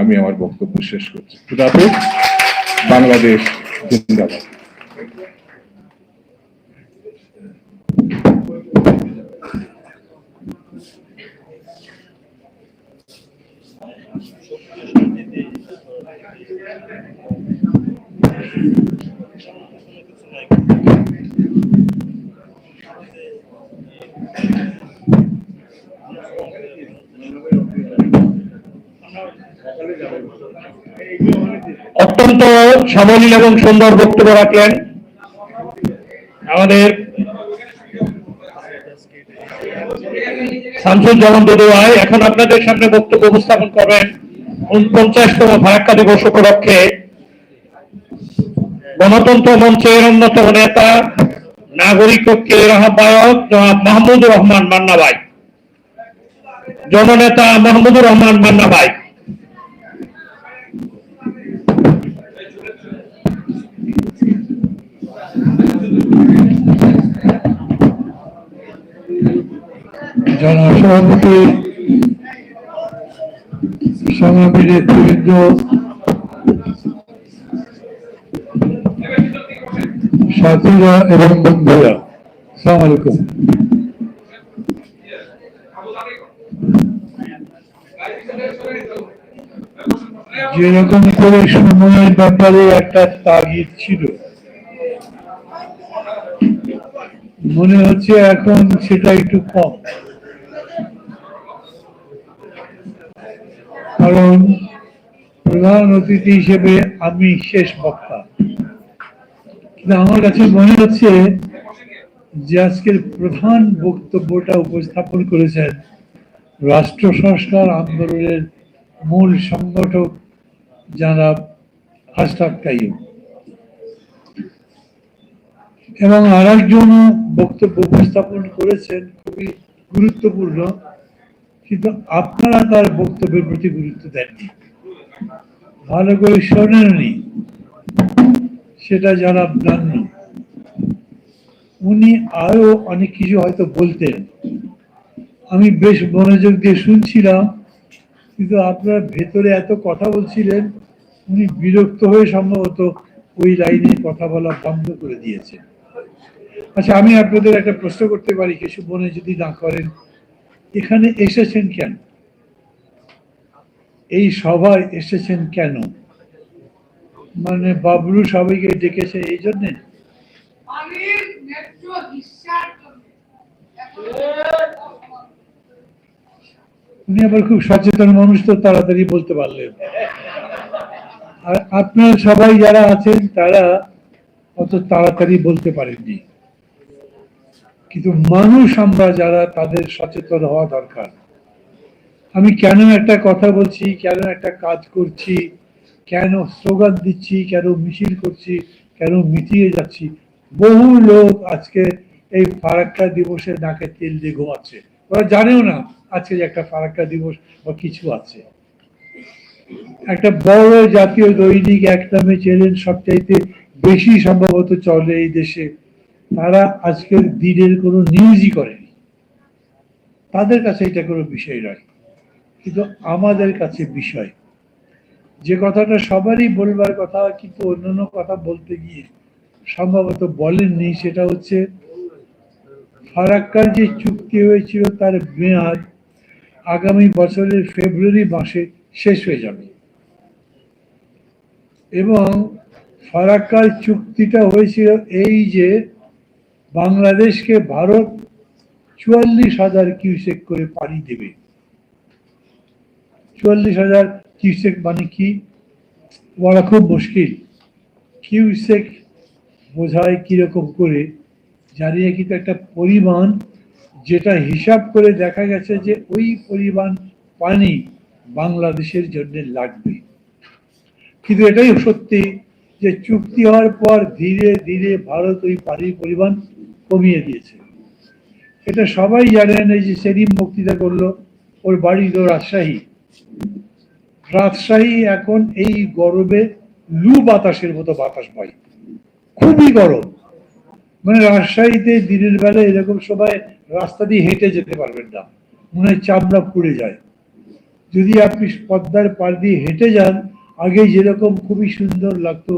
আমি আমার বক্তব্য শেষ করছি। খুদাহাফেজ বাংলাদেশ জিন্দাবাদ। অত্যন্ত সাবলীল এবং সুন্দর বক্তব্য রাখলেন। আমাদের শামসুজ্জামান দদুয়ায় এখন আপনাদের সামনে বক্তব্য উপস্থাপন করবেন উনপঞ্চাশতম ফারাক্কা দিবস উপলক্ষে গণতন্ত্র মঞ্চের অন্যতম নেতা, নাগরিক ঐক্যের আহ্বায়ক জনাব মাহমুদুর রহমান মান্না ভাই। জননেতা মাহমুদুর রহমান মান্না ভাই। সাথীরা এবং বন্ধুরা যেরকম করে সময়ের ব্যাপারে একটা তাগিদ ছিল, মনে হচ্ছে এখন সেটা একটু কম। কারণ প্রধান অতিথি হিসেবে আমি শেষ বক্তা। কিন্তু আমার কাছে মনে হচ্ছে যে আজকের প্রধান বক্তব্যটা উপস্থাপন করেছেন রাষ্ট্র সংস্কার আন্দোলনের মূল সংগঠক যারা কাইম এবং আর একজন বক্তব্য উপস্থাপন করেছেন খুবই গুরুত্বপূর্ণ কিন্তু আপনারা তার বক্তব্যের প্রতি গুরুত্ব দেননি। ভালো করে শোনেননি সেটা যারা জান্য উনি আরও অনেক কিছু হয়তো বলতেন। আমি বেশ মনোযোগ দিয়ে শুনছিলাম, কিন্তু আপনার ভেতরে এত কথা বলছিলেন, উনি বিরক্ত হয়ে সম্ভবত ওই লাইনে কথা বলা বন্ধ করে দিয়েছেন। আচ্ছা আমি আপনাদের একটা প্রশ্ন করতে পারি, কিছু মনে যদি না করেন। এখানে এসেছেন কেন? এই সভায় এসেছেন কেন? মানে বাবলু সবাইকে ডেকেছে এই জন্যে? উনি আবার খুব সচেতন মানুষ তো তাড়াতাড়ি বলতে পারলেন। আর আপনার সবাই যারা আছেন, তারা অত তাড়াতাড়ি বলতে পারেননি। কিন্তু মানুষ আমরা যারা তাদের সচেতন হওয়া দরকার। আমি কেন একটা কথা বলছি, কেন একটা কাজ করছি, কেন স্লোগান দিচ্ছি, কেন মিছিল করছি, কেন মিটিয়ে যাচ্ছি, বহু লোক আজকে এই ফারাক্কা দিবসে নাকে তেল দিয়ে ঘুমাচ্ছে। ওরা জানেও না আজকে যে একটা ফারাক্কা দিবস বা কিছু আছে। একটা বড় জাতীয় দৈনিক এক নামে চ্যানেল সবচাইতে বেশি সম্ভবত চলে এই দেশে। তারা আজকের দিনের কোনো নিউজই করেনি। তাদের কাছে এটা কোনো বিষয় নয়। কিন্তু আমাদের কাছে বিষয়। যে কথাটা সবারই বলবার কথা, কিন্তু অন্যান্য কথা বলতে গিয়ে সম্ভবত বলেননি, সেটা হচ্ছে ফারাক্কার যে চুক্তি হয়েছিল, তার মেয়াদ আগামী বছরের ফেব্রুয়ারি মাসে শেষ হয়ে যাবে। এবং ফারাক্কার চুক্তিটা হয়েছিল এই যে বাংলাদেশকে ভারত চুয়াল্লিশ হাজার কিউসেক করে পানি দেবে। চুয়াল্লিশ হাজার কিউসেক মানে কি? বলা খুব মুশকিল। কিউসেক বোঝায় কীরকম করে? জানিয়ে কিন্তু একটা পরিমাণ যেটা হিসাব করে দেখা গেছে যে ওই পরিমাণ পানি বাংলাদেশের জন্য লাগবে। কিন্তু এটাই সত্যি যে চুক্তি হওয়ার পর ধীরে ধীরে ভারত ওই পানির পরিমাণ কমিয়ে দিয়েছে। এটা সবাই জানেন, এই যে সেলিম বক্তৃতা করল ওর বাড়ি তো রাজশাহী। রাজশাহী এখন এই গরমে লু বাতাসের মতো বাতাস পায়। খুবই গরম। মানে রাজশাহীতে দিনের বেলা এরকম সময় রাস্তা দিয়ে হেঁটে যেতে পারবেন না। মনে হয় চামড়া পুড়ে যায়। যদি আপনি পদ্মার পার দিয়ে হেঁটে যান, আগে যেরকম খুবই সুন্দর লাগতো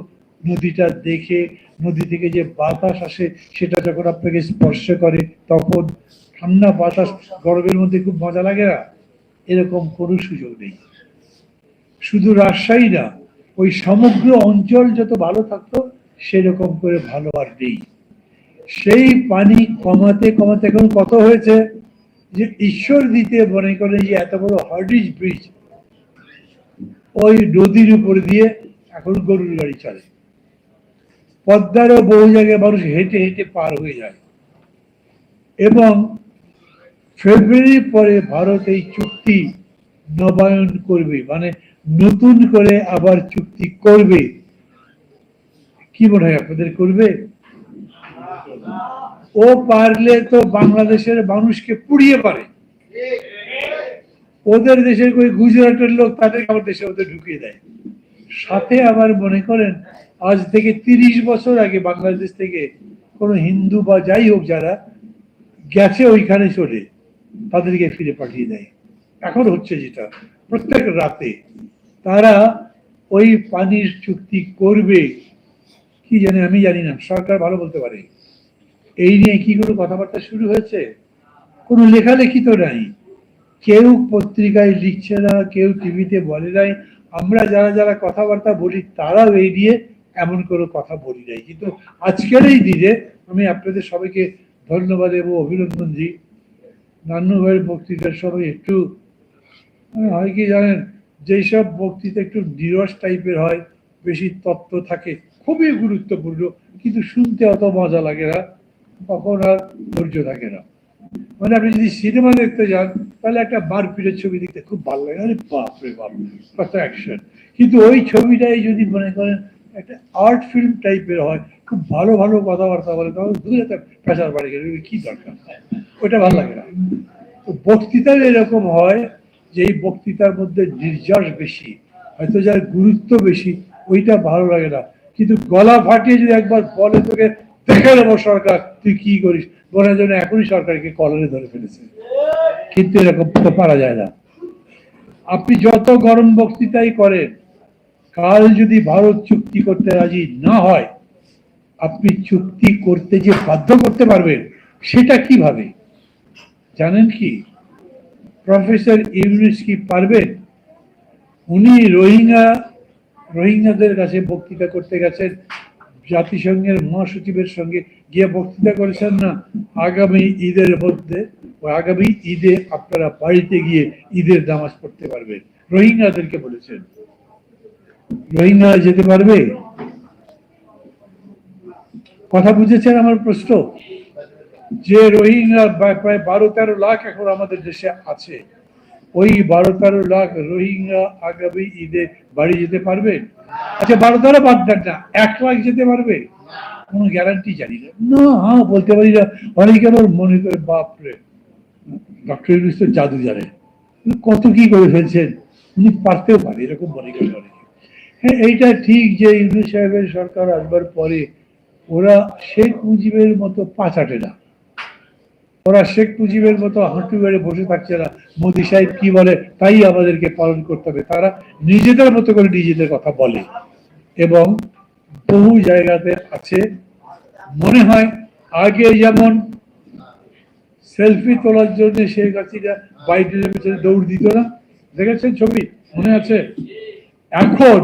নদীটা দেখে, নদী থেকে যে বাতাস আসে, সেটা যখন আপনাকে স্পর্শ করে, তখন ঠান্ডা বাতাস গরমের মধ্যে খুব মজা লাগে না? এরকম কোনো সুযোগ নেই। শুধু রাজশাহী না, ওই সমগ্র অঞ্চল যত ভালো থাকতো, সেরকম করে ভালো আর নেই। সেই পানি কমাতে কমাতে এখন কত হয়েছে? যে ঈশ্বর দিতে মনে করে যে এত বড় হার্ডিজ ব্রিজ, ওই নদীর উপর দিয়ে এখন গরুর গাড়ি চলে। পদ্মারও বহু জায়গায় মানুষ হেঁটে হেঁটে পার হয়ে যায়। এবং ফেব্রুয়ারির পরে ভারত এই চুক্তি নবায়ন করবে মানে নতুন করে আবার চুক্তি করবে। কি মনে হয় আপনাদের করবে? ও পারলে তো বাংলাদেশের মানুষকে পুড়িয়ে পারে। ওদের দেশের ওই গুজরাটের লোক তাদেরকে আমার দেশে ওদের ঢুকিয়ে দেয়। সাথে আবার মনে করেন আজ থেকে তিরিশ বছর আগে বাংলাদেশ থেকে কোনো হিন্দু বা যাই হোক যারা গেছে ওইখানে চলে, তাদেরকে ফিরে পাঠিয়ে দেয়। এখন হচ্ছে যেটা, প্রত্যেক রাতে তারা ওই পানির চুক্তি করবে। কি জানে, আমি জানি না, সরকার ভালো বলতে পারে। এই নিয়ে কি কোনো কথাবার্তা শুরু হয়েছে? কোনো লেখালেখি তো নাই। কেউ পত্রিকায় লিখছে না, কেউ টিভিতে বলে নাই। আমরা যারা যারা কথাবার্তা বলি, তারাও এই নিয়ে এমন কোনো কথা বলি নাই। কিন্তু আজকের এই দিনে আমি আপনাদের সবাইকে ধন্যবাদ এবং অভিনন্দন দিই। নান্নু ভাইয়ের বক্তৃতার সময় একটু হয় কি জানেন যেসব বক্তৃতা একটু নিরস টাইপের হয়, বেশি তত্ত্ব থাকে, খুবই গুরুত্বপূর্ণ, কিন্তু শুনতে অত মজা লাগে না, তখন আর ধৈর্য থাকে না। মানে আপনি যদি সিনেমা দেখতে যান, তাহলে একটা মারপিটের ছবি দেখতে খুব ভালো লাগে। আরে বাপ রে বাপ, কত অ্যাকশন কিন্তু ওই ছবিটাই যদি মনে করেন একটা আর্ট ফিল্ম টাইপের হয়, খুব ভালো ভালো কথাবার্তা বলে, তখন দূরে একটা প্রেশার বাড়ি গেলে কি দরকার? ওইটা ভালো লাগে না। তো বক্তৃতাও এরকম হয় যে এই বক্তৃতার মধ্যে নির্যাস বেশি, হয়তো যার গুরুত্ব বেশি, ওইটা ভালো লাগে না। কিন্তু গলা ফাটিয়ে যদি একবার বলে তোকে, দেখে নেব সরকার, তুই কি করিস? মনে যেন এখনই সরকারকে কলরে ধরে ফেলেছে। কিন্তু এরকম তো পারা যায় না। আপনি যত গরম বক্তৃতাই করেন কাল যদি ভারত চুক্তি করতে রাজি না হয়, আপনি চুক্তি করতে যে বাধ্য করতে পারবেন, সেটা কীভাবে? জানেন কি? প্রফেসর ইউনুস কি পারবেন? উনি রোহিঙ্গা, রোহিঙ্গাদের কাছে বক্তৃতা করতে গেছেন, জাতিসংঘের মহাসচিবের সঙ্গে গিয়ে বক্তৃতা করেছেন না? আগামী ঈদের মধ্যে, আগামী ঈদে আপনারা বাড়িতে গিয়ে ঈদের নামাজ পড়তে পারবেন। রোহিঙ্গাদেরকে বলেছেন। রোহিঙ্গা যেতে পারবে? কথা বুঝেছেন আমার প্রশ্ন? যে রোহিঙ্গা প্রায় বারো তেরো লাখ এখন আমাদের দেশে আছে, ওই বারো তেরো লাখ রোহিঙ্গা আগামী ঈদে বাড়ি যেতে পারবে? আচ্ছা বারো তেরো বাদ দেন না, এক লাখ যেতে পারবে? কোনো গ্যারান্টি জানি না। না হ্যাঁ বলতে পারি না। অনেকে আবার মনে করে, বাপরে ডক্টর ইউনুস তো জাদু জানে কত কি করে ফেলছেন? উনি পারতেও পারে, এরকম মনে করে অনেকে। এইটা ঠিক যে ইউনুস সাহেবের সরকার আসবার পরে ওরা শেখ মুজিবের মতো পাঁচাটে না। ওরা শেখ মুজিবের মতো হাঁটু বেড়ে বসে থাকছে না। মোদী সাহেব কি বলে তাই আমাদেরকে পালন করতে হবে। তারা নিজেদের মতো করে নিজেদের কথা বলে এবং বহু জায়গাতে আছে। মনে হয় আগে যেমন সেলফি তোলার জন্য শেখ হাসিনা বাইডেনের পেছনে দৌড় দিত না। দেখেছেন ছবি? মনে আছে? এখন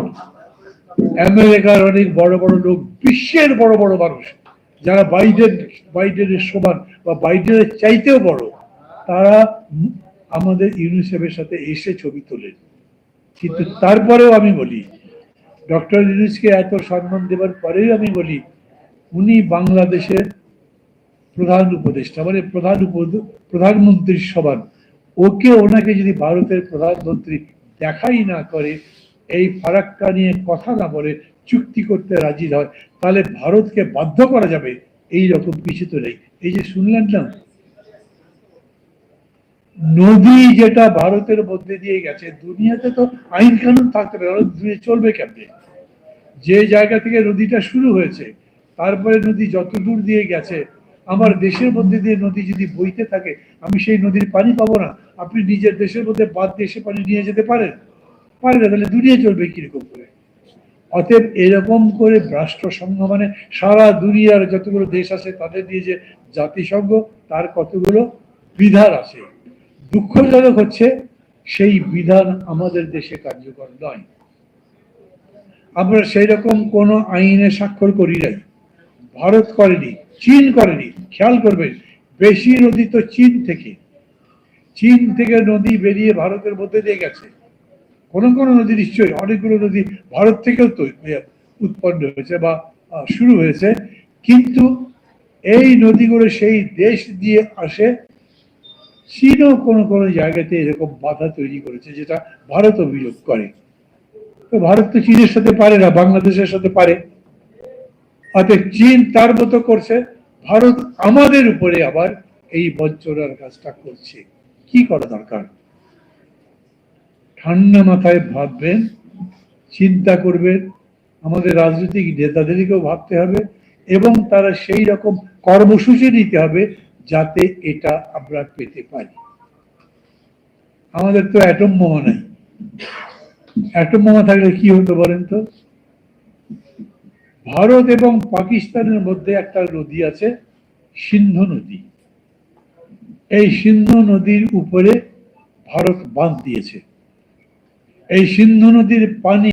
আমেরিকার অনেক বড় বড় লোক, বিশ্বের বড় বড় মানুষ, যারা বাইডেন, বাইডেনের সমান বা বাইডেনের চাইতেও বড়, তারা আমাদের ইউনিসেফের সাথে এসে ছবি তোলেন। কিন্তু তারপরেও আমি বলি, ডক্টর ইউনুসকে এত সম্মান দেওয়ার পরেও আমি বলি, উনি বাংলাদেশের প্রধান উপদেষ্টা মানে প্রধান প্রধানমন্ত্রীর সমান। ওকে ওনাকে যদি ভারতের প্রধানমন্ত্রী দেখাই না করে এই ফারাক্কা নিয়ে কথা না বলে চুক্তি করতে রাজি হয় তাহলে ভারতকে বাধ্য করা যাবে। এই রকম কিছু তো নেই। এই যে শুনলেন না? নদী যেটা ভারতের মধ্যে দিয়ে গেছে, দুনিয়াতে তো আইন কানুন থাকতে পারে চলবে কেমনে? যে জায়গা থেকে নদীটা শুরু হয়েছে, তারপরে নদী যত দূর দিয়ে গেছে, আমার দেশের মধ্যে দিয়ে নদী যদি বইতে থাকে, আমি সেই নদীর পানি পাবো না। আপনি নিজের দেশের মধ্যে বাদ দেশে পানি নিয়ে যেতে পারেন? পারেন না তাহলে দুনিয়া চলবে কীরকম করে? অতএব এরকম করে রাষ্ট্রসংঘ মানে সারা দুনিয়ার যতগুলো দেশ আছে তাদের দিয়ে যে জাতিসংঘ, তার কতগুলো বিধান আছে? দুঃখজনক হচ্ছে, সেই বিধান আমাদের দেশে কার্যকর নয়। আমরা সেই রকম কোনো আইনে স্বাক্ষর করি নাই। ভারত করেনি, চীন করেনি, খেয়াল করবেন, বেশি নদী তো চীন থেকে। চীন থেকে নদী বেরিয়ে ভারতের মধ্যে দিয়ে গেছে। কোন কোন নদী নিশ্চয়ই অনেকগুলো নদী ভারত থেকেও তো উৎপন্ন হয়েছে বা শুরু হয়েছে। কিন্তু এই নদীগুলো সেই দেশ দিয়ে আসে, চীনও কোনো কোনো জায়গাতে এরকম বাধা তৈরি করেছে যেটা ভারত অভিযোগ করে। তো ভারত তো চীনের সাথে পারে না, বাংলাদেশের সাথে পারে। অতএব চীন তার মতো করছে, ভারত আমাদের উপরে আবার এই বঞ্চনার কাজটা করছে। কি করা দরকার? ঠান্ডা মাথায় ভাববেন চিন্তা করবেন আমাদের রাজনৈতিক নেতাদেরকেও ভাবতে হবে এবং তারা সেই রকম কর্মসূচি নিতে হবে যাতে এটা আমরা পেতে পারি। আমাদের তো অ্যাটম বোমা নাই। অ্যাটম বোমা থাকলে কি হতো বলেন তো? ভারত এবং পাকিস্তানের মধ্যে একটা নদী আছে, সিন্ধু নদী। এই সিন্ধু নদীর উপরে ভারত বাঁধ দিয়েছে। এই সিন্ধু নদীর পানি